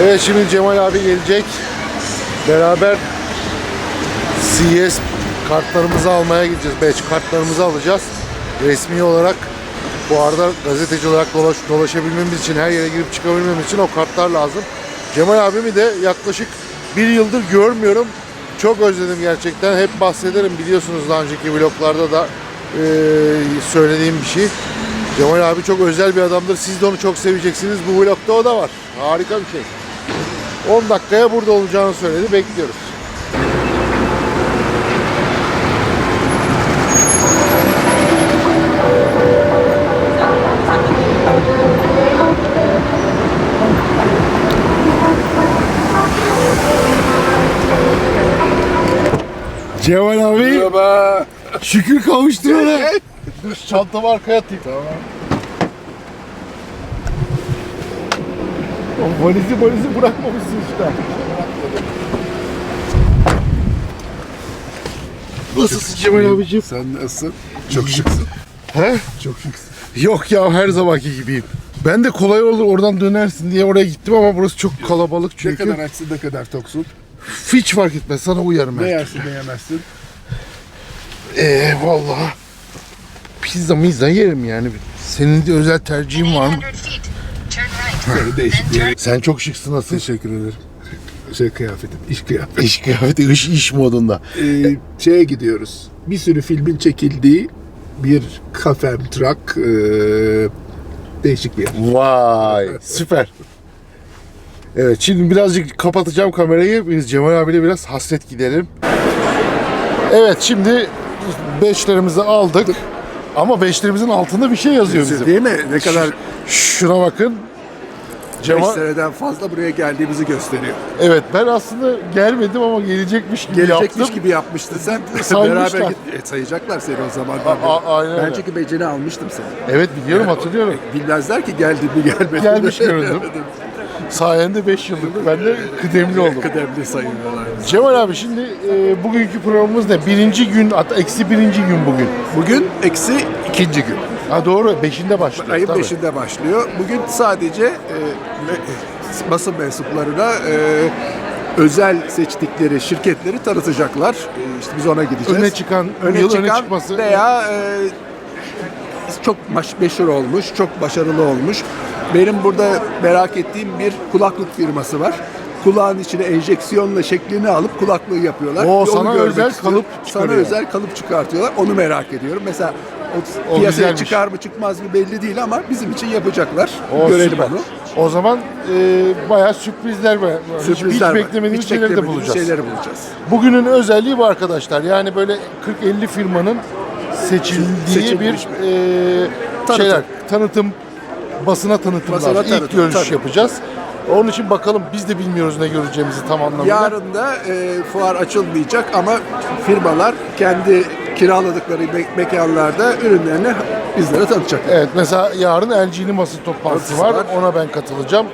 Evet şimdi Cemal abi gelecek. Beraber CS kartlarımızı almaya gideceğiz. Batch kartlarımızı alacağız. Resmi olarak bu arada gazeteci olarak dolaş, dolaşabilmemiz için, her yere girip çıkabilmemiz için o kartlar lazım. Cemal abimi de yaklaşık bir yıldır görmüyorum. Çok özledim gerçekten. Hep bahsederim biliyorsunuz daha önceki vloglarda da eee, söylediğim bir şey. Cemal abi çok özel bir adamdır. Siz de onu çok seveceksiniz. Bu vlogda o da var. Harika bir şey. 10 dakikaya burada olacağını söyledi. Bekliyoruz. Cemal abi Merhaba. şükür kavuşturana. Dur çantamı arkaya atayım. Tamam. O valizi valizi bırakmamışsın işte. Nasılsın Cemal abicim? Sen nasılsın? Çok şıksın. He? Çok şıksın. Yok ya her zamanki gibiyim. Ben de kolay olur oradan dönersin diye oraya gittim ama burası çok kalabalık Ne çünkü. kadar açsın ne kadar toksun. Hiç fark etmez sana uyarım Ne yersin ne yemezsin. Eee vallahi pizza mizza yerim yani. Senin de özel tercihin var mı? Böyle değişik bir yer. Sen çok şıksın nasıl? Teşekkür ederim. Şey kıyafetim, iş kıyafeti. İş kıyafeti, iş, iş modunda. Ee, şeye gidiyoruz. Bir sürü filmin çekildiği bir kafem, truck, ee, değişik bir yer. Vay süper. Evet şimdi birazcık kapatacağım kamerayı. Biz Cemal abiyle biraz hasret gidelim. Evet şimdi beşlerimizi aldık. Ama beşlerimizin altında bir şey yazıyor bizim. Değil mi? Ne kadar Şuna bakın. 5 Cemal, seneden fazla buraya geldiğimizi gösteriyor. evet ben aslında gelmedim ama gelecekmiş gibi Gelecekmiş yaptım. gibi yapmıştın sen. Saymışlar. Beraber git. E, sayacaklar seni o zaman. A- a- aynen ben öyle. çünkü beceri almıştım seni. Evet biliyorum hatırlıyorum. Bilmezler ki geldi mi gelmedi. Gelmiş göründüm. Sayende 5 yıllık ben de kıdemli oldum. Kıdemli sayıyorlar. Cemal abi şimdi e, bugünkü programımız ne? Birinci gün, hatta eksi birinci gün bugün. Bugün eksi ikinci gün. Ha doğru, beşinde başlıyor. Ayın tabii. beşinde başlıyor. Bugün sadece e, basın mensuplarına e, özel seçtikleri şirketleri tanıtacaklar. E, işte biz ona gideceğiz. Öne çıkan, öne yıl öne çıkan çıkması. veya e, çok maş- meşhur olmuş, çok başarılı olmuş. Benim burada merak ettiğim bir kulaklık firması var. Kulağın içine enjeksiyonla şeklini alıp kulaklığı yapıyorlar. Oo, sana özel istiyorum. kalıp Sana çıkarıyor. özel kalıp çıkartıyorlar. Onu merak ediyorum. Mesela o, O piyasaya güzelmiş. çıkar mı çıkmaz mı belli değil ama bizim için yapacaklar. O Görelim süper. onu. O zaman e, bayağı sürprizler var. Sürprizler hiç, var. beklemediğimiz Hiç şeyleri de bulacağız. şeyleri bulacağız. Bugünün özelliği bu arkadaşlar. Yani böyle 40-50 firmanın seçildiği Seçilmiş bir e, Tanıtım. şeyler, tanıtım, basına tanıtımlar. Basına İlk tanıtım, görüş tabii. yapacağız. Onun için bakalım biz de bilmiyoruz ne göreceğimizi tam anlamıyla. Yarın da e, fuar açılmayacak ama firmalar kendi kiraladıkları me- mekanlarda ürünlerini bizlere tanıtacaklar. Evet mesela yarın LG'nin basın toplantısı var. var. Ona ben katılacağım.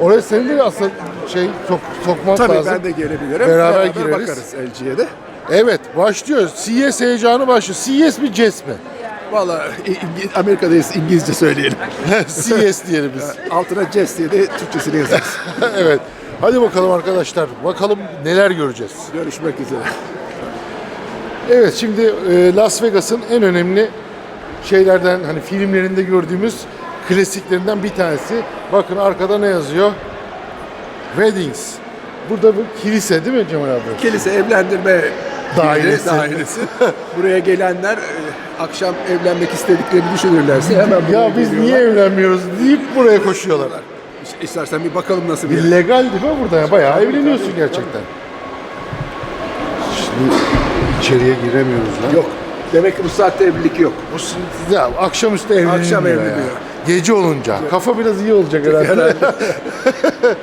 Oraya senin de aslında şey sok, sokmak Tabii lazım. ben de gelebilirim. Beraber gireriz. bakarız LG'ye de. Evet başlıyor. CS heyecanı başlıyor. CS mi CES mi? Valla Amerika'dayız İngilizce söyleyelim. CS diyelim biz. Altına Jazz diye de Türkçesini yazarız. evet. Hadi bakalım arkadaşlar. Bakalım neler göreceğiz. Görüşmek üzere. Evet şimdi e, Las Vegas'ın en önemli şeylerden hani filmlerinde gördüğümüz klasiklerinden bir tanesi. Bakın arkada ne yazıyor? Weddings. Burada bu kilise değil mi Cemal abi? Kilise evlendirme Dairesi. dairesi. Buraya gelenler e, akşam evlenmek istediklerini düşünürlerse hemen buraya Ya biz niye evlenmiyoruz deyip buraya koşuyorlar. İstersen bir bakalım nasıl bir yer. İllegal değil mi burada? ya? Bayağı evleniyorsun gerçekten. Şimdi içeriye giremiyoruz lan. Yok. Demek ki bu saatte evlilik yok. Bu s- ya akşamüstü evleniliyor. Akşam ya. evleniyor. Gece olunca. Kafa biraz iyi olacak herhalde.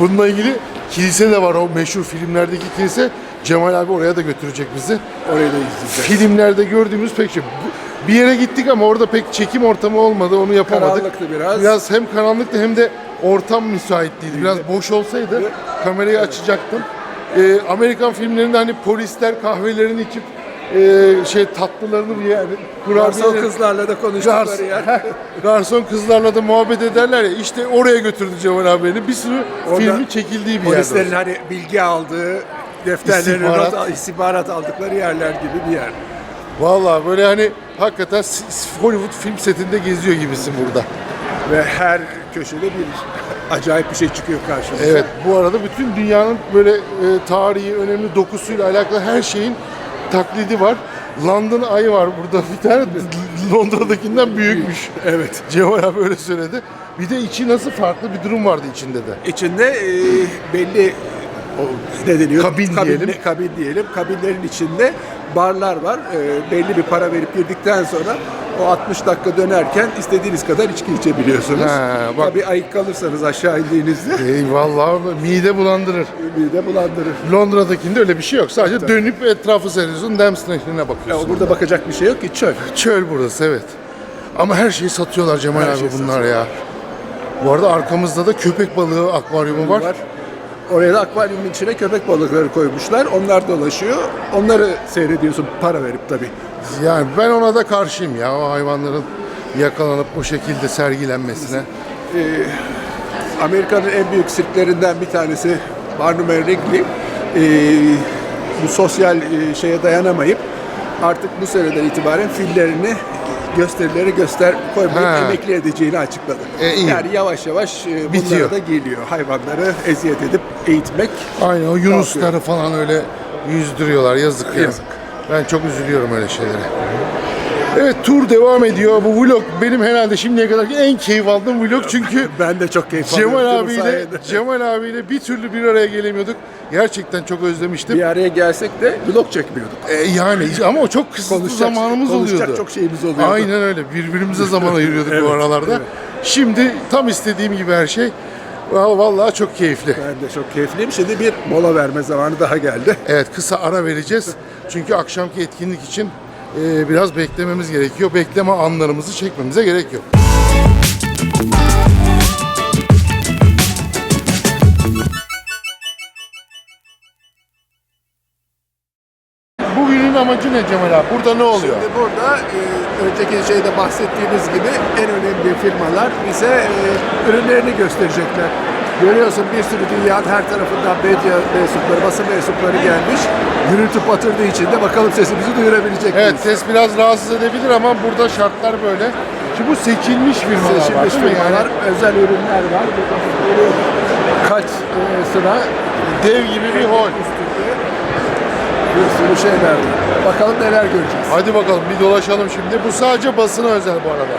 Bununla ilgili kilise de var o meşhur filmlerdeki kilise. Cemal abi oraya da götürecek bizi. Orayı da izleyeceğiz. Filmlerde gördüğümüz pek şey. Bu- Bir yere gittik ama orada pek çekim ortamı olmadı. Onu yapamadık. Karanlıktı biraz. Biraz hem karanlıktı hem de ortam müsait değildi. Biraz boş olsaydı kamerayı açacaktım. Ee, Amerikan filmlerinde hani polisler kahvelerini içip e, şey tatlılarını bir yer. Garson kurabiyeleri- kızlarla da konuştukları Garson, yer. garson kızlarla da muhabbet ederler ya işte oraya götürdü Cemal abi beni. Bir sürü Orada filmin çekildiği bir yer. Polislerin hani bilgi aldığı, defterlerini İstihbarat. not, istihbarat aldıkları yerler gibi bir yer. Vallahi böyle hani hakikaten Hollywood film setinde geziyor gibisin burada. Ve her köşede bir acayip bir şey çıkıyor karşımıza. Evet bu arada bütün dünyanın böyle e, tarihi, önemli dokusuyla alakalı her şeyin taklidi var. London ayı var burada bir tane Londra'dakinden büyükmüş. Evet. Cemal abi öyle söyledi. Bir de içi nasıl farklı bir durum vardı içinde de. İçinde e, belli o, ne deniyor? Kabin diyelim. Kabin diyelim. Kabinlerin içinde barlar var. E, belli bir para verip girdikten sonra o 60 dakika dönerken istediğiniz kadar içki içebiliyorsunuz. Ha, bak. Tabii ayık kalırsanız aşağı indiğinizde Eyvallah mide bulandırır. mide bulandırır. Londra'dakinde öyle bir şey yok. Sadece dönüp etrafı seyrediyorsun. Dams Nehri'ne Ya, bakıyorsun. burada bakacak bir şey yok ki çöl. Çöl burası evet. Ama her şeyi satıyorlar Cemal Her abi şeyi bunlar ya. Bu arada arkamızda da köpek balığı akvaryumu var. var. Oraya da akvaryumun içine köpek balıkları koymuşlar. Onlar dolaşıyor. Onları seyrediyorsun para verip tabii. Yani ben ona da karşıyım ya o hayvanların yakalanıp o şekilde sergilenmesine. Amerika'nın en büyük sirklerinden bir tanesi Barnum Wrigley. Ee, bu sosyal e, şeye dayanamayıp artık bu seneden itibaren fillerini gösterileri göster koymayıp emekli edeceğini açıkladı. E, iyi. Yani yavaş yavaş e, bunlara Bitiyor. da geliyor. Hayvanları eziyet edip eğitmek. Aynen o yunusları falan öyle yüzdürüyorlar yazık ya. Yazık. Ben çok üzülüyorum öyle şeylere. Evet tur devam ediyor. Bu vlog benim herhalde şimdiye kadar en keyif aldığım vlog çünkü Ben de çok keyif Cemal alıyorum bu abiyle sayede. Cemal abiyle bir türlü bir araya gelemiyorduk. Gerçekten çok özlemiştim. Bir araya gelsek de vlog çekmiyorduk. E, yani ama o çok kısıtlı Konuşacak- zamanımız konuşacak oluyordu. çok şeyimiz oluyordu. Aynen öyle. Birbirimize zaman ayırıyorduk bu Evet, aralarda. evet. Şimdi tam istediğim gibi her şey. Va- Vallahi çok keyifli. Ben de çok keyifliyim. Şimdi bir mola verme zamanı daha geldi. Evet kısa ara vereceğiz. Çünkü akşamki etkinlik için e, biraz beklememiz gerekiyor. Bekleme anlarımızı çekmemize gerek yok. Amacı ne Cemal abi? Burada ne oluyor? Şimdi burada e, önceki şeyde bahsettiğimiz gibi en önemli firmalar bize e, ürünlerini gösterecekler. Görüyorsun bir sürü dünyanın her tarafından medya mensupları, basın mensupları gelmiş. Gürültü patırdığı için de bakalım sesimizi duyurabilecek Evet miyiz? ses biraz rahatsız edebilir ama burada şartlar böyle. Şimdi bu seçilmiş firmalar var Seçilmiş değil mi? firmalar, Yani özel ürünler var. Kaç e, sıra dev gibi bir hol. üstünde bir sürü şeyler var. Bakalım neler göreceğiz. Hadi bakalım bir dolaşalım şimdi. Bu sadece basına özel bu arada.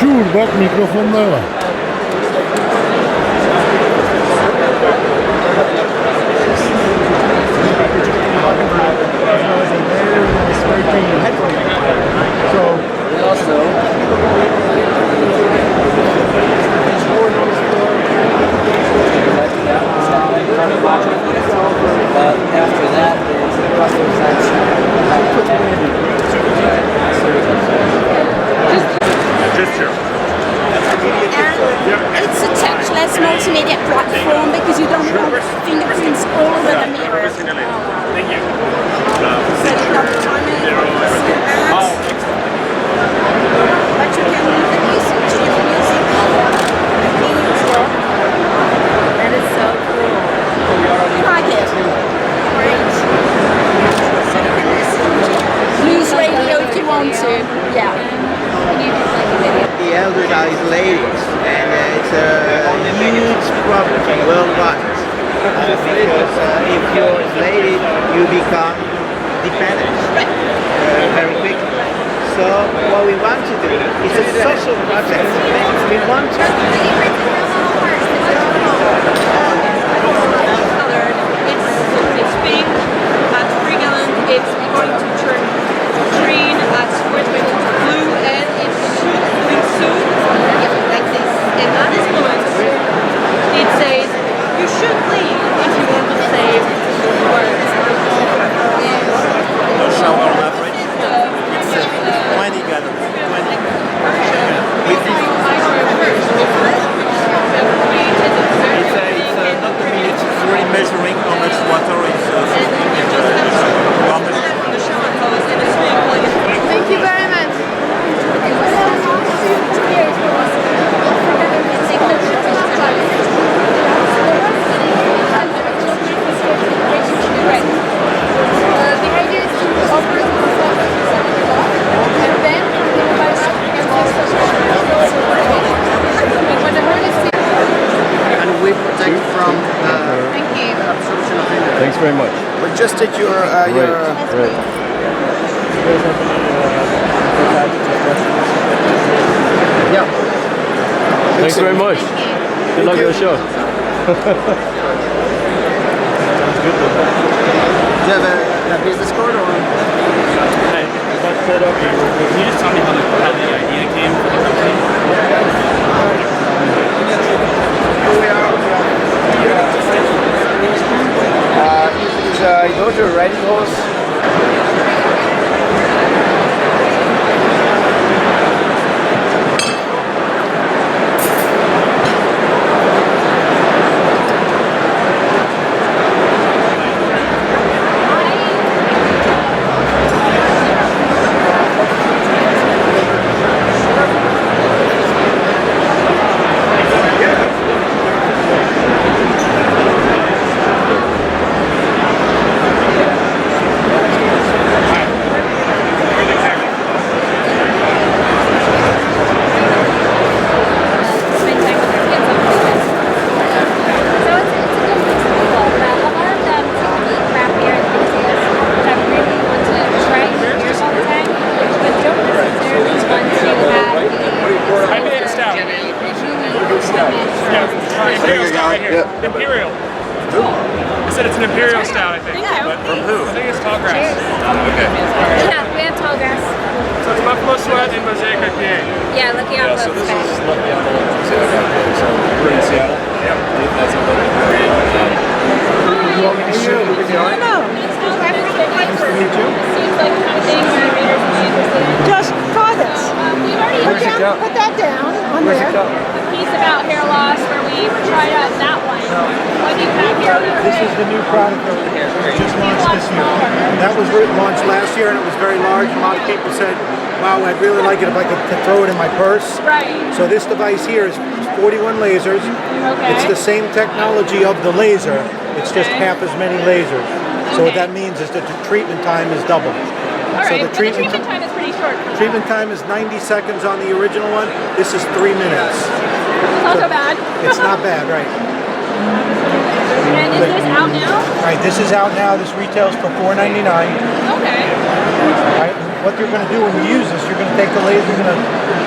Şur bak mikrofonlar var. thing in headphones. So also but after that, there's a Brussels accent. Is ladies, and uh, it's a huge problem worldwide. Uh, because uh, if you're a lady, you become dependent uh, very quickly. So what we want to do is a social project. We want to. It's going to turn blue, and Sul. But just take your uh, Great, your. great. Yeah. Thanks very much. Good luck you. with the show. Do you have a, a business card or? Hi, I'm about set up. Can you just tell me how the, how the idea came for the company? I go to a riding horse. Yeah, Lucky yeah, so this is Lucky Envelope from Seattle So we're in Seattle. Yep. That's a little brewery. Um, you want me to share the. Just try this. Put that down on Where's a piece about hair loss where we tried out that one. What do you have here? This is the new product that we just launched this year. That was re- launched last year and it was very large. A lot of people said, wow, I'd really like it if I could throw it in my purse. Right. So this device here is 41 lasers. Okay. It's the same technology of the laser. It's just half as many lasers. So what that means is that the treatment time is double. All so right. the treatment, the treatment time is pretty short. Treatment time is 90 seconds on the original one. This is three minutes. It's not so bad. It's not bad, right? and is this out now? All right, this is out now. This retails for $4.99. Okay. Right? What you're going to do when you use this, you're going to take the laser, you're going to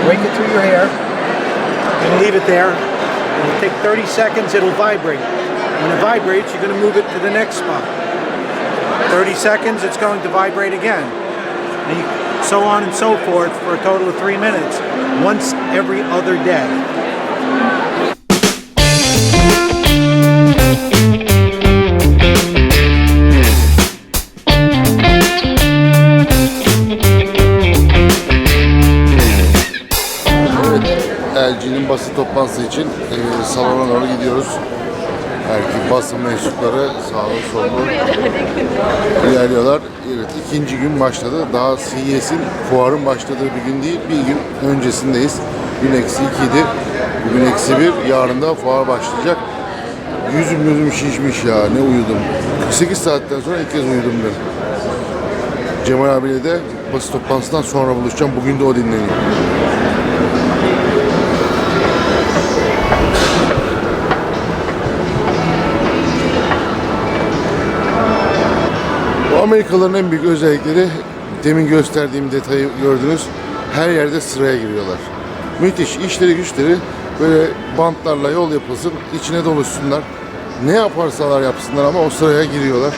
rake it through your hair, you're to leave it there. It'll take 30 seconds, it'll vibrate. When it vibrates, you're going to move it to the next spot. 30 seconds, it's going to vibrate again. And you, so on and so forth for a total of three minutes, once every other day. Toplantısı için e, salona doğru gidiyoruz. Belki basın mensupları sağlı sollu ilerliyorlar. Evet ikinci gün başladı. Daha CES'in fuarın başladığı bir gün değil, bir gün öncesindeyiz. Gün eksi ikiydi. Bugün eksi bir. Yarın da fuar başlayacak. Yüzüm gözüm şişmiş ya. Ne uyudum. 48 saatten sonra ilk kez uyudum ben. Cemal abiyle de basın toplantısından sonra buluşacağım. Bugün de o dinleniyor. Amerikalıların en büyük özellikleri demin gösterdiğim detayı gördünüz. Her yerde sıraya giriyorlar. Müthiş işleri güçleri böyle bantlarla yol yapılsın, içine doluşsunlar. Ne yaparsalar yapsınlar ama o sıraya giriyorlar.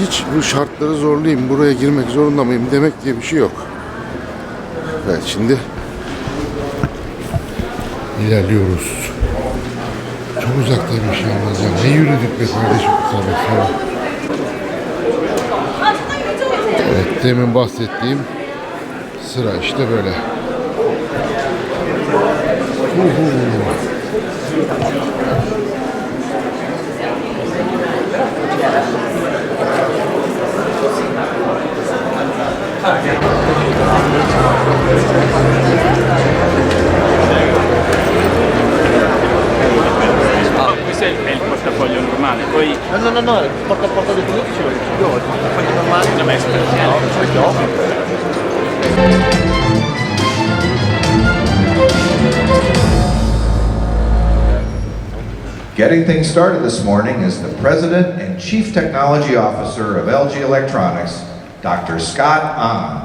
Hiç bu şartları zorlayayım, buraya girmek zorunda mıyım demek diye bir şey yok. Evet şimdi ilerliyoruz. Çok uzaktaymış yalnız ya. Ne yürüdük be kardeşim kadar sonra. Evet, demin bahsettiğim sıra işte böyle. Uhu. Questo è il portafoglio normale, poi No, no, no, no. Porta a porta del Getting things started this morning is the President and Chief Technology Officer of LG Electronics, Dr. Scott Ahn.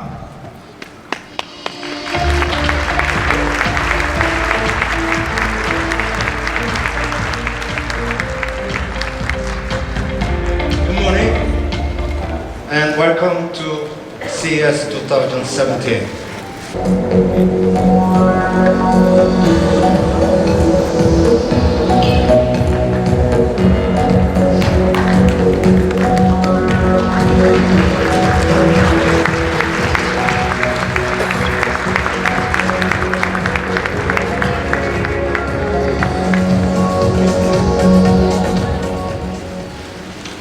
Welcome to CES 2017.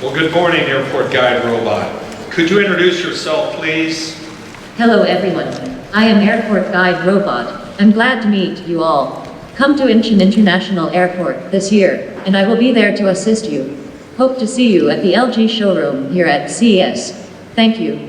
Well, good morning, Airport Guide Robot. Could you introduce yourself, please? Hello everyone. I am Airport Guide Robot. I'm glad to meet you all. Come to Incheon International Airport this year, and I will be there to assist you. Hope to see you at the LG showroom here at CES. Thank you.